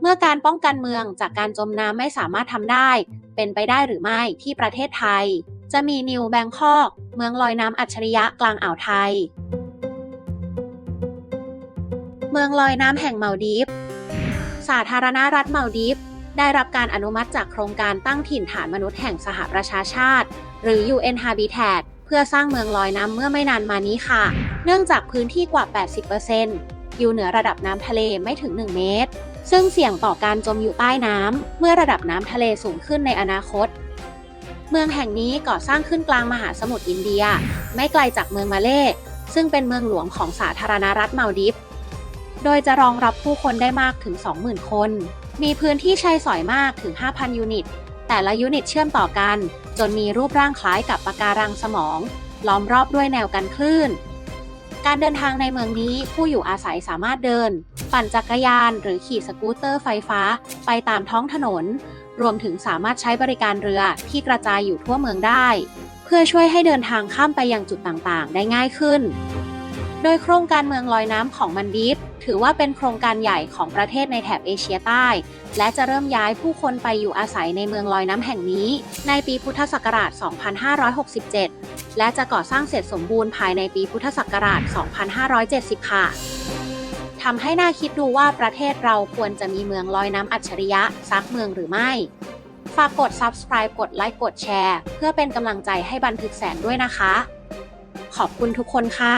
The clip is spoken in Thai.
เมื่อการป้องกันเมืองจากการจมน้ำไม่สามารถทำได้ เป็นไปได้หรือไม่ที่ประเทศไทย จะมีนิวแบงคอกเมืองลอยน้ำอัจฉริยะกลางอ่าวไทย เมืองลอยน้ำแห่งเมาดีฟสาธารณรัฐเมาดีฟได้รับการอนุมัติจากโครงการตั้งถิ่นฐานมนุษย์แห่งสหประชาชาติ หรือ UN Habitat เพื่อสร้างเมืองลอยน้ำเมื่อไม่นานมานี้ค่ะ เนื่องจากพื้นที่กว่า 80% อยู่เหนือระดับน้ำทะเลไม่ถึง 1 เมตร ซึ่งเสี่ยงต่อการจมอยู่ใต้น้ำเมื่อระดับน้ำทะเลสูงขึ้นในอนาคต เมืองแห่งนี้ก่อสร้างขึ้นกลางมหาสมุทรอินเดีย ไม่ไกลจากเมืองมาเลซึ่งเป็นเมืองหลวงของสาธารณรัฐมาลดิฟ โดยจะรองรับผู้คนได้มากถึง 20,000 คน มีพื้นที่ใช้สอยมากถึง 5,000 ยูนิต แต่ละยูนิตเชื่อมต่อกัน จนมีรูปร่างคล้ายกับปะการังสมอง ล้อมรอบด้วยแนวกันคลื่น การเดินทางในเมืองนี้ผู้อยู่อาศัยสามารถเดิน ปั่นจักรยานหรือขี่สกูตเตอร์ไฟฟ้า ไปตามท้องถนน รวมถึงสามารถใช้บริการเรือที่กระจายอยู่ทั่วเมืองได้ เพื่อช่วยให้เดินทางข้ามไปยังจุดต่างๆ ได้ง่ายขึ้น โดยโครงการเมืองลอยน้ำของมันดีฟถือว่าเป็นโครงการใหญ่ของประเทศในแถบเอเชียใต้ และจะเริ่มย้ายผู้คนไปอยู่อาศัยในเมืองลอยน้ำแห่งนี้ ในปีพุทธศักราช 2567 และจะก่อสร้างเสร็จสมบูรณ์ภายในปีพุทธศักราช 2570 ค่ะทำให้น่าคิดดูว่าประเทศเราควรจะมีเมืองลอยน้ำอัจฉริยะสักเมืองหรือไม่ ฝากกด subscribe กดไลค์กดแชร์ เพื่อเป็นกำลังใจให้บันทึกแสนด้วยนะคะ ขอบคุณทุกคนค่ะ